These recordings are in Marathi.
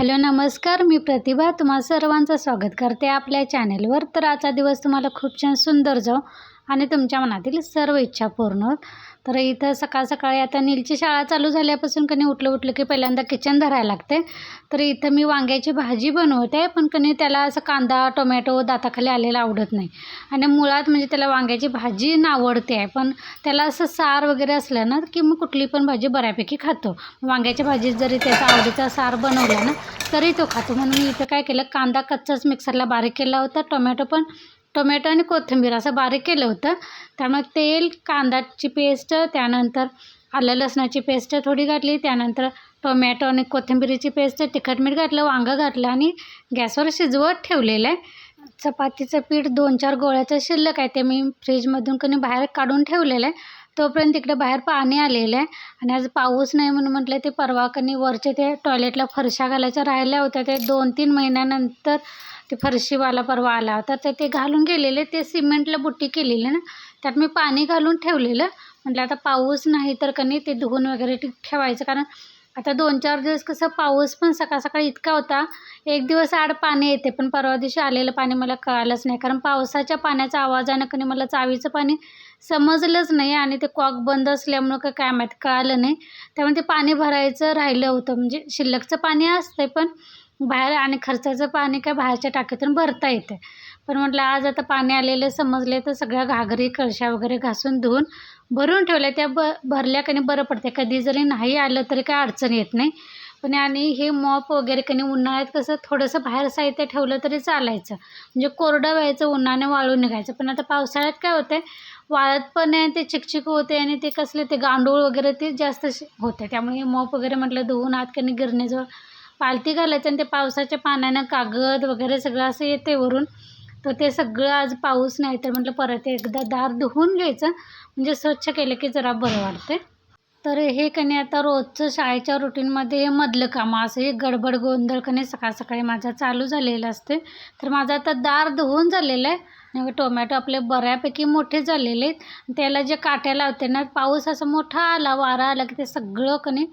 हॅलो नमस्कार. मी प्रतिभा. तुम्हा सर्वांचं स्वागत करते आपल्या चॅनेलवर. तर आजचा दिवस तुम्हाला खूप छान सुंदर जाऊ आणि तुमच्या मनातील सर्व इच्छा पूर्ण होत. तर इथं सकाळ सकाळी आता नीलची शाळा चालू झाल्यापासून कणी उठलं उठलं की पहिल्यांदा किचन धरायला लागते. तर इथं मी वांग्याची भाजी बनवते पण कणी त्याला असं कांदा टोमॅटो दाताखाली आलेला आवडत नाही. आणि मुळात म्हणजे त्याला वांग्याची भाजी आवडते आहे पण त्याला असं सार वगैरे असलं ना की मग कुठली पण भाजी बऱ्यापैकी खातो. वांग्याच्या भाजीत जरी त्याचा आवडीचा सार बनवला ना तरी तो खातो. म्हणून मी इथं काय केलं कांदा कच्चाच मिक्सरला बारीक केला होता टोमॅटो पण टोमॅटो आणि कोथिंबीर असं बारीक केलं होतं. त्यामुळे तेल कांदाची पेस्ट त्यानंतर आलं लसणाची पेस्ट थोडी घातली. त्यानंतर टोमॅटो आणि कोथिंबिरीची पेस्ट तिखट मीठ घातलं वांगं घातलं आणि गॅसवर शिजवत ठेवलेलं आहे. चपातीचं पीठ दोन चार गोळ्याचं शिल्लक आहे ते मी फ्रीजमधून कधी बाहेर काढून ठेवलेलं आहे. तोपर्यंत तिकडे बाहेर पाणी आलेलं आहे. आणि आज पाऊस नाही म्हणून म्हटलं ते परवा कनी वरचे ते टॉयलेटला फरशा घालायच्या राहिल्या होत्या. ते दोन तीन महिन्यानंतर ते फरशीवाला परवा आला होता तर ते घालून गेलेले ते सिमेंटला बुट्टी केलेली ना त्यात मी पाणी घालून ठेवलेलं. म्हटलं आता पाऊस नाही तर कनी ते धुवून वगैरे ठेवायचं. कारण आता दोन चार दिवस कसं पाऊस पण सकाळ सकाळी इतका होता एक दिवस आड पाणी येते पण परवा दिवशी आलेलं पाणी मला कळालंच नाही. कारण पावसाच्या पाण्याचा आवाजानं कनी मला चावीचं पाणी समजलंच नाही आणि ते कॉक बंद असल्यामुळं का काय माहीत कळालं नाही. त्यामुळे ते पाणी भरायचं राहिलं होतं. म्हणजे शिल्लकचं पाणी असतं पण बाहेर आणि खर्चाचं पाणी काय बाहेरच्या टाकीतून भरता येतं पण म्हटलं आज आता पाणी आलेलं समजले तर सगळ्या घागरी कळशा वगैरे घासून धुवून भरून ठेवल्या. त्या ब भरल्या कणी बरं पडते कधी जरी नाही आलं तरी काय अडचण येत नाही. पण आणि हे मॉप वगैरे कनी उन्हाळ्यात कसं थोडंसं बाहेर साहित्य ठेवलं तरी चालायचं. म्हणजे कोरडं व्हायचं उन्हाने वाळून निघायचं. पण आता पावसाळ्यात काय होते वाळत पण आहे ते चिकचिक होते आणि ते कसले ते गांडूळ वगैरे ते जास्त होते. त्यामुळे हे मॉप वगैरे म्हटलं धुवून आत कनी गिरणीजवळ पालती घालायचं आणि ते पावसाच्या पाण्यानं कागद वगैरे सगळं असं येते वरून. तर ते सगळं आज पाऊस नाही तर म्हटलं परत एकदा दार धुवून घ्यायचं. म्हणजे स्वच्छ केलं की जरा बरं वाटते तर हे कने आता रोजचं शाळेच्या रुटीनमध्ये हे मधलं कामं असं हे गडबड गोंधळ कने सकाळ सकाळी माझा चालू झालेलं असते. तर माझं आता दार धुवून झालेलं आहे. आणि टोमॅटो आपले बऱ्यापैकी मोठे झालेले आहेत. त्याला जे काट्या लावते ना पाऊस असा मोठा आला वारा आला की ते सगळं कने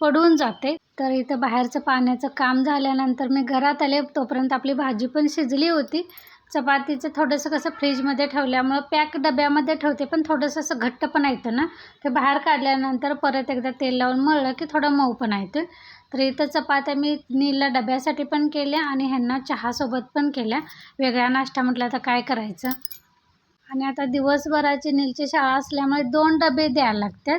पडून जाते. तर इथं बाहेरचं पाण्याचं काम झाल्यानंतर मी घरात आले तोपर्यंत आपली भाजी पण शिजली होती. चपातीचं थोडंसं कसं फ्रीजमध्ये ठेवल्यामुळं पॅक डब्यामध्ये ठेवते पण थोडंसं असं घट्ट पण येतं ना. ते बाहेर काढल्यानंतर परत एकदा तेल लावून मळलं की थोडं मऊ पण येतं. तर इथं चपात्या मी नीलला डब्यासाठी पण केल्या आणि ह्यांना चहासोबत पण केल्या. वेगळा नाश्ता म्हटलं तर काय करायचं? आणि आता दिवसभराची नीलची शाळा असल्यामुळे दोन डबे द्यायला लागतात.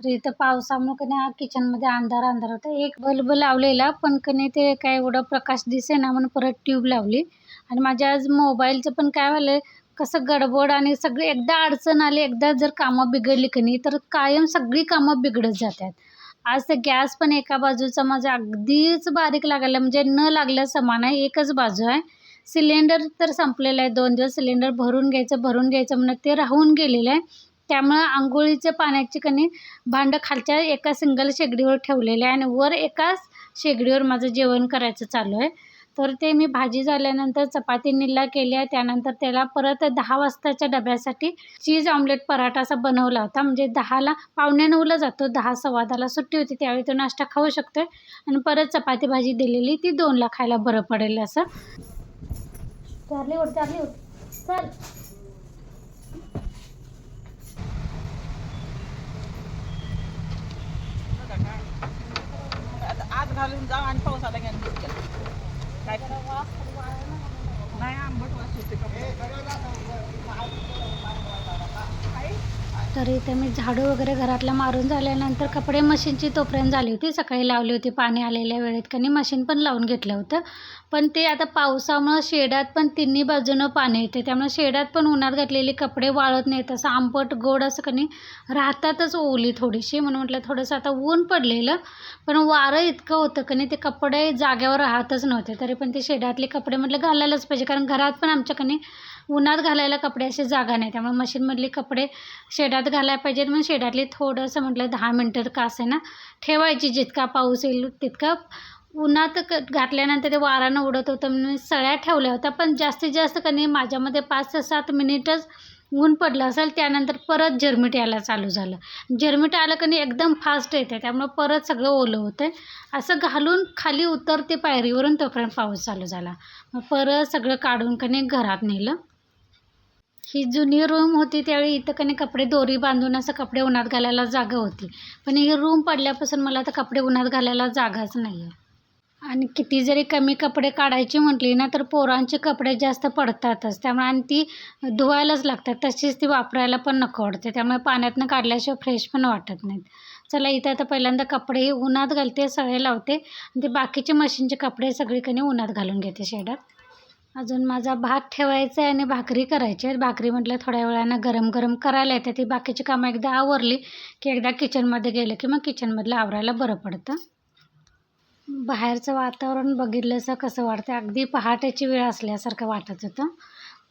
तर इथं पावसामुळे कधी किचनमध्ये अंधार अंधार होता. एक बल्ब लावलेला पण कधी ते काय एवढं प्रकाश दिसे ना म्हणून परत ट्यूब लावली. आणि माझ्या आज मोबाईलचं पण काय झालं आहे कसं गडबड आणि सगळी एकदा अडचण आली एकदा जर कामं बिघडली की नाही तर कायम सगळी कामं बिघडत जातात. आज ते गॅस पण एका बाजूचा माझा अगदीच बारीक लागायला म्हणजे न लागल्या समान आहे एकच बाजू आहे. सिलेंडर तर संपलेलं आहे दोन दिवस सिलेंडर भरून घ्यायचं भरून घ्यायचं म्हणून ते राहून गेलेलं आहे. त्यामुळं आंघोळीच्या पाण्याची कणी भांडं खालच्या एका सिंगल शेगडीवर ठेवलेलं आहे आणि वर एकाच शेगडीवर माझं जेवण करायचं चालू आहे. तर ते मी भाजी झाल्यानंतर चपाती निल्ला केल्या त्यानंतर त्याला परत दहा वाजताच्या डब्यासाठी चीज ऑमलेट पराठा असा बनवला होता. म्हणजे दहाला पावणे नऊला जातो. दहा सव्वा दहाला सुट्टी होती. त्यावेळी तो नाश्ता खाऊ शकतो आणि परत चपाती भाजी दिलेली ती दोनला खायला बरं पडेल असं. चारली उठ चारली उठ. चल. आज घालून जा आणि पाऊस आला काय नाही आंबट वास होते तर इथे मी झाडू वगैरे घरातलं मारून झाल्यानंतर कपडे मशीनची तोपर्यंत झाली होती. सकाळी लावली होती. पाणी आलेल्या वेळेत कनी मशीन पण लावून घेतलं होतं. पण ते आता पावसामुळं शेडात पण तिन्ही बाजूनं पाणी येते. त्यामुळे शेडात पण उन्हात घातलेले कपडे वाळत नाहीत. असं आंबट गोड असं कणी राहतातच ओली थोडीशी. म्हणून म्हटलं थोडंसं आता ऊन पडलेलं. पण वारं इतकं होतं कणी ते कपडे जाग्यावर राहतच नव्हते. तरी पण ते शेडातले कपडे म्हटलं घालायलाच पाहिजे. कारण घरात पण आमच्याकडे उन्हात घालायला कपडे असे जागा नाही. त्यामुळे मशीनमधले कपडे शेडात घालायला पाहिजेत. म्हणून शेडातले थोडंसं म्हटलं दहा मिनटं का असे ना ठेवायची. जितका पाऊस येईल तितका उन्हात क घातल्यानंतर ते वारानं उडत होतं म्हणून सळ्या ठेवल्या होत्या. पण जास्तीत जास्त कधी माझ्यामध्ये पाच ते सात मिनिटच ऊन पडलं असेल त्यानंतर परत झिरमिट यायला चालू झालं. झिरमिट आलं की नाही एकदम फास्ट येते त्यामुळं परत सगळं ओलं होतं असं घालून खाली उतरते पायरीवरून तोपर्यंत पाऊस चालू झाला. मग परत सगळं काढून कनी घरात नेलं. ही जुनी रूम होती त्यावेळी इथं कनी कपडे दोरी बांधून असं कपडे उन्हात घालायला जागा होती. पण ही रूम पडल्यापासून मला आता कपडे उन्हात घालायला जागाच नाही आहे आणि किती जरी कमी कपडे काढायची म्हटली ना तर पोरांचे कपडे जास्त पडतातच. त्यामुळे आणि ती धुवायलाच लागतात. तशीच ती वापरायला पण नको वाटते. त्यामुळे पाण्यातनं काढल्याशिवाय फ्रेश पण वाटत नाहीत. चला इथं आता पहिल्यांदा कपडे उन्हात घालते सगळे लावते. आणि ते बाकीचे मशीनचे कपडे सगळीकडे उन्हात घालून घेते शेडात. अजून माझा भात ठेवायचा आहे आणि भाकरी करायची आहे. भाकरी म्हटलं थोड्या वेळानं गरम गरम करायला येते. ती बाकीची कामं एकदा आवरली की एकदा किचनमध्ये गेलं की मग किचनमधलं आवरायला बरं पडतं. बाहेरचं वातावरण बघितलंसं कसं वाटतं अगदी पहाटेची वेळ असल्यासारखं वाटत होतं.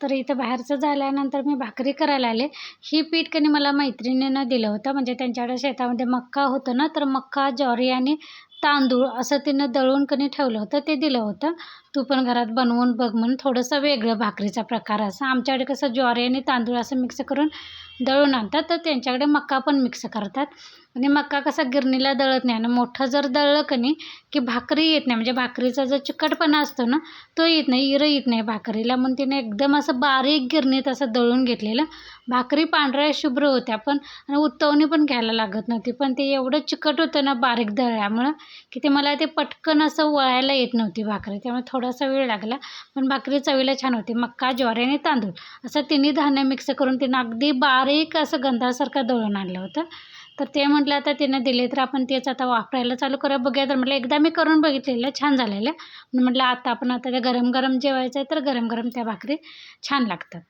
तर इथं बाहेरचं झाल्यानंतर मी भाकरी करायला आले. ही पीठ कनी मला मैत्रिणीनं दिलं होतं. म्हणजे त्यांच्याकडे शेतामध्ये मक्का होतं ना तर मक्का ज्वारी आणि तांदूळ असं तिनं दळून कनी ठेवलं होतं. ते दिलं होतं. तू पण घरात बनवून बघ म्हणून थोडंसं वेगळं भाकरीचा प्रकार असं. आमच्याकडे कसं ज्वारी आणि तांदूळ असं मिक्स करून दळून आणतात तर त्यांच्याकडे मक्का पण मिक्स करतात. आणि मक्का कसा गिरणीला दळत नाही आणि मोठं जर दळलं का नाही की भाकरी येत नाही म्हणजे भाकरीचा जो चिकटपणा असतो ना तो येत नाही इरं येत नाही भाकरीला. म्हणून तिने एकदम असं बारीक गिरणीत असं दळून घेतलेलं. भाकरी पांढऱ्या शुभ्र होत्या पण आणि उत्तवणी पण घ्यायला लागत नव्हती. पण ते एवढं चिकट होतं ना बारीक दळल्यामुळं की ते मला ते पटकन असं वळायला येत नव्हती भाकरी. त्यामुळे थोडासा वेळ लागला पण भाकरी चवीला छान होती. मक्का ज्वारी आणि तांदूळ असं तिन्ही धान्य मिक्स करून तिनं अगदी बारीक असं गंधासारखं दळून आणलं होतं. तर ते म्हटलं आता तिनं दिले तर आपण तेच आता वापरायला चालू करूया. बघूया. तर म्हटलं एकदा मी करून बघितलेलं छान झालेलं. म्हटलं आता आपण आता ते गरम गरम जेवायचं आहे तर गरम गरम त्या भाकरी छान लागतात.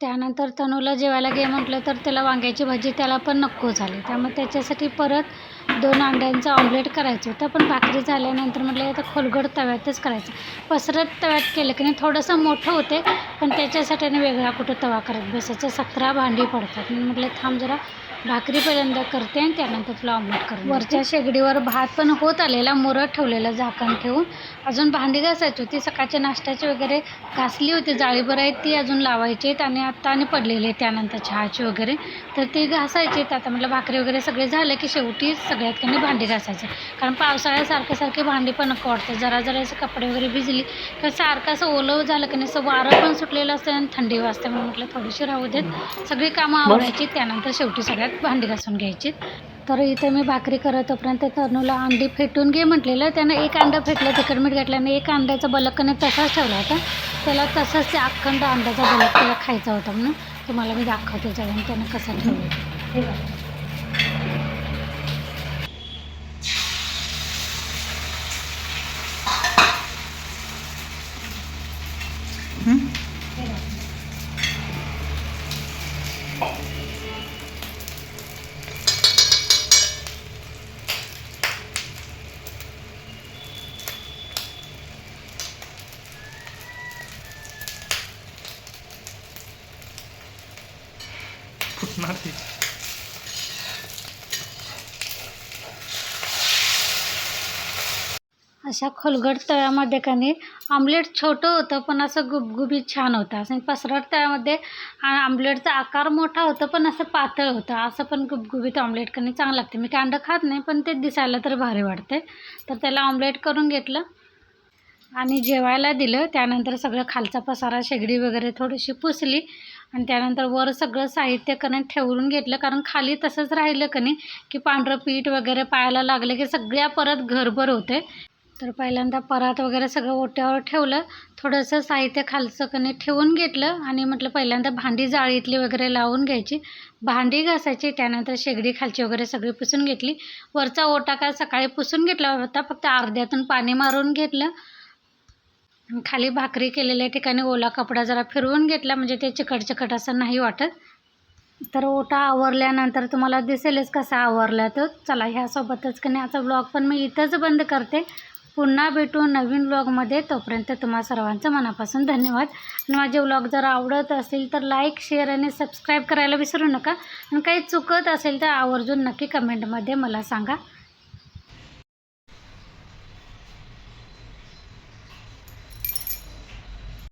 त्यानंतर तनूला जेवायला घे म्हटलं तर त्याला वांग्याची भाजी त्याला पण नको झाली. त्यामुळे त्याच्यासाठी परत दोन अंड्यांचं ऑमलेट करायचं होतं. पण भाकरी झाल्यानंतर म्हटलं आता खोलगड तव्यातच करायचं. पसरत तव्यात केलं की नाही थोडंसं मोठं होते पण त्याच्यासाठी आणि वेगळा कुठं तवा करत बसायचं. सतरा भांडी पडतात. म्हटलं थांब जरा भाकरी करते आणि त्यानंतर तुला ऑमलेट करते वरच्या शेगडीवर भात पण होत आलेला मुरत ठेवलेलं झाकण ठेवून. अजून भांडी घासायची होती सकाळच्या नाश्त्याची वगैरे घासली होती जाळीभर आहेत ती अजून लावायची आहेत आणि आत्ता आणि पडलेले त्यानंतर चहाची वगैरे. तर ती घासायची आता म्हटलं भाकरी वगैरे सगळे झालं की शेवटी सगळ्यात कमी भांडी घासायचं कारण पावसाळ्यासारखे सारखी भांडी पण नको वाटतं. जरा जरा असं कपडे वगैरे भिजली तर सारखं असं ओलं झालं की नाही असं वारं पण सुटलेलं असतं आणि थंडी वाजते म्हणून म्हटलं थोडीशी राहू देत. सगळी कामं आवडायची त्यानंतर शेवटी सगळ्यात भांडी घासून घ्यायची तर इथे मी भाकरी करत तोपर्यंत तनूला अंडी फेटून घे म्हटलेलं त्यानं एक अंडं फेटलं तिखट मीठ घातल्याने एक अंड्याचा बलकने तसाच ठेवला होता. त्याला तसंच ते अखंड अंड्याचा बलक त्याला खायचा होता म्हणून. तुम्हाला मी दाखवते जाऊन त्यानं कसं ठेवलं. हे बघा. फुटणार अशा खोलगट तळ्यामध्ये का नाही आमलेट छोटं होतं पण असं गुबगुबीत छान होतं. असं पसरट तळ्यामध्ये आमलेटचा आकार मोठा होता पण असं पातळ होतं. असं पण गुबगुबीत ऑमलेट करणे चांगलं लागते. मी काय अंडं खात नाही पण ते दिसायला तर भारी वाटते. तर त्याला ऑमलेट करून घेतलं. आणि जेवायला दिलं. त्यानंतर सगळं खालचा पसारा शेगडी वगैरे थोडीशी पुसली. आणि त्यानंतर वर सगळं साहित्य कणे ठेवून घेतलं. कारण खाली तसंच राहिलं कनी की पांढरं पीठ वगैरे पायाला लागलं की सगळ्या परत घरभर होते. तर पहिल्यांदा परात वगैरे सगळं ओट्यावर ठेवलं. थोडंसं साहित्य खालचं कणे ठेवून घेतलं आणि म्हटलं पहिल्यांदा भांडी जाळीतली वगैरे लावून घ्यायची. भांडी घासायची त्यानंतर शेगडी खालची वगैरे सगळी पुसून घेतली. वरचा ओटा काय सकाळी पुसून घेतला होता फक्त अर्ध्यातून पाणी मारून घेतलं. खाली भाकरी केलेल्या ठिकाणी ओला कपडा जरा फिरवून घेतला म्हणजे ते चिकट चिकट असं नाही वाटत. तर ओटा आवरल्यानंतर तुम्हाला दिसेलच कसा आवरला तो. चला ह्यासोबतच की नाही आजचा ब्लॉग पण मी इथंच बंद करते. पुन्हा भेटू नवीन ब्लॉगमध्ये तोपर्यंत तुम्हा सर्वांचं मनापासून धन्यवाद. आणि माझे ब्लॉग जर आवडत असेल तर लाईक शेअर आणि सबस्क्राईब करायला विसरू नका. आणि काही चुकत असेल तर आवर्जून नक्की कमेंटमध्ये मला सांगा.